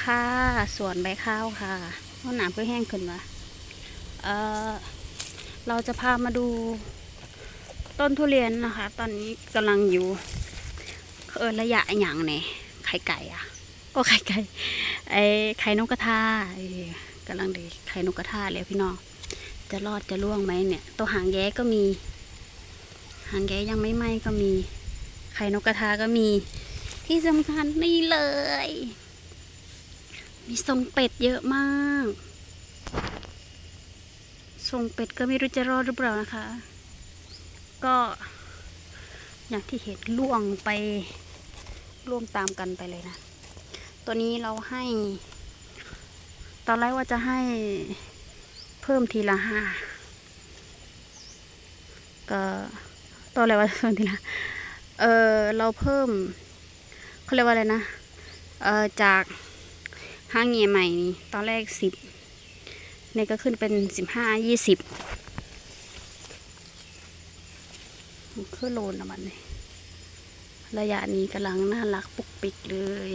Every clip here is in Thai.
ค่ะสวนใบข้าวค่ะต้นหนามเพื่อแห้งขึ้นมาเอ่อเราจะพามาดูต้นทุเรียนนะคะ ตอนนี้กำลังอยู่เออระยะอย่างเนี่ยไข่ไก่อะโอ้ไข่ไก่ไอไข่นกกระทาเอ้กำลังดีไข่นกกระทาเลยพี่น้องจะรอดจะล่วงไหมเนี่ย ตัวหางแย้ก็มี หางแย้ยังไม่ไหมก็มี ไข่นกกระทาก็มีที่สำคัญนี่เลย มีทรงเป็ดเยอะมากทรงเป็ดก็ไม่รู้จะรอดหรือเปล่านะคะ ก็อย่างที่เห็นล่วงไปร่วมตามกันไปเลยนะ ตัวนี้เราให้ ตอนแรกว่าจะให้เพิ่มทีละห้าก็ตอนแรกว่าเพิ่มทีละเออเราเพิ่มเขาเรียกว่าอะไรนะเออจาก ห้างเงียใหม่นี่ตอนแรกสิบเนี่ก็ขึ้นเป็นสิบห้ายี่สิบขึ้นโลนละมันเลยระยะนี้กำลังน่ารักปุกปิกเลย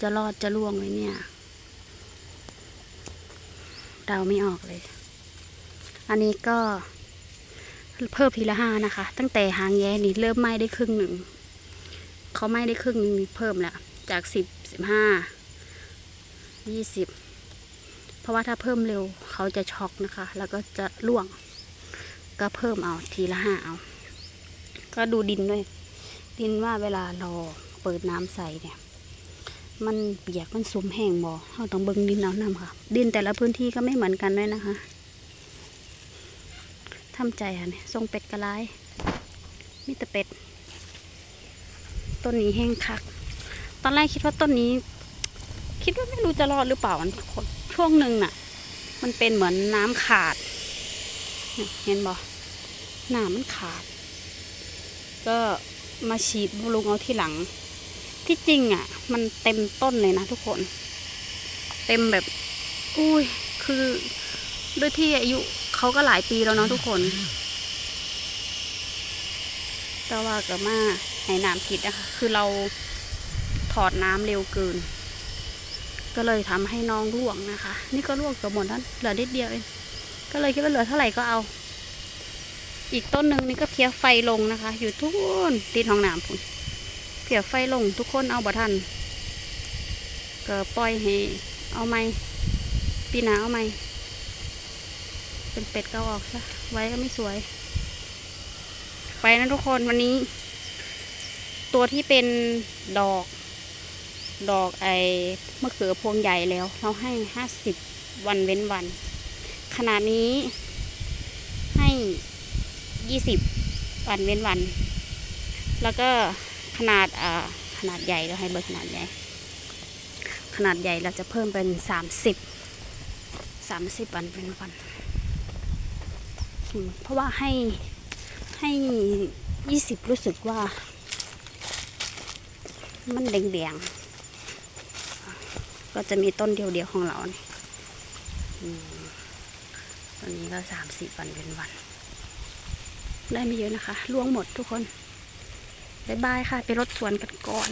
จะรอดจะล่วงไหมเนี่ยเดาไม่ออกเลย อันนี้ก็เพิ่มทีละห้านะคะ ตั้งแต่หางแย้นี่เริ่มไหม้ได้ครึ่งหนึ่ง เขาไหม้ได้ครึ่งหนึงเพิ่มแล้ว จากสิบสิบห้า ยี่สิบเพราะว่าถ้าเพิ่มเร็วเขาจะช็อกนะคะ แล้วก็จะล่วง ก็เพิ่มเอาทีละห้าเอา ก็ดูดินด้วย ดินว่าเวลาเราเปิดน้ำใส่เนี่ยมันเปียกมันซุ่มแห้งบ่เราต้องเบิ่งดินเอาน้ำค่ะ ดินแต่ละพื้นที่ก็ไม่เหมือนกันด้วยนะคะทำใจค่ะเนี่ยทรงเป็ดกระไรมีแต่เป็ด ต้นนี้แห้งคัก ตอนแรกคิดว่าต้นนี้ คิดว่าไม่รู้จะรอดหรือเปล่ามันช่วงหนึ่งน่ะ มันเป็นเหมือนน้ำขาด เห็นบ่น้ำมันขาด ก็มาฉีดบำรุงเอาที่หลัง ที่จริงอะ มันเต็มต้นเลยนะทุกคน เต็มแบบ อุ้ย คือด้วยที่อายุเขาก็หลายปีแล้วเนาะทุกคนแต่ว่าก็มาให้น้ำผิดนะคะคือเราถอดน้ำเร็วเกิน ก็เลยทำให้น้องร่วงนะคะ นี่ก็ร่วงเกือบหมดแล้วเหลือนิดเดียวเองก็เลยคิดว่าเหลือเท่าไหร่ก็เอา อีกต้นหนึ่งนี่ก็เพียไฟลงนะคะ อยู่ทุนติดห้องน้ำพุ่นเพียไฟลงทุกคนเอาบ่ทันก็ปล่อยให้เอาไหมปีหนาเอาไหมเป็นเป็ดก็เอาออกซะไว้ก็ไม่สวย ไปนะทุกคนวันนี้ ตัวที่เป็นดอก ดอกไอ้มะเขือพวงใหญ่แล้ว เราให้ห้าสิบวันเว้นวัน ขนาดนี้ให้ยี่สิบวันเว้นวัน แล้วก็ขนาดอ่าขนาดใหญ่เราให้เบอร์ขนาดใหญ่ ขนาดใหญ่เราจะเพิ่มเป็นสามสิบสามสิบวันเป็นวัน เพราะว่าให้ให้ยี่สิบรู้สึกว่า มันแดงๆ ก็จะมีต้นเดียวๆของเราเนี่ยตอนนี้ก็สามสี่วันเป็นวัน ได้ไม่เยอะนะคะล่วงหมดทุกคนบ๊ายบายค่ะ ไปรถสวนกันก่อน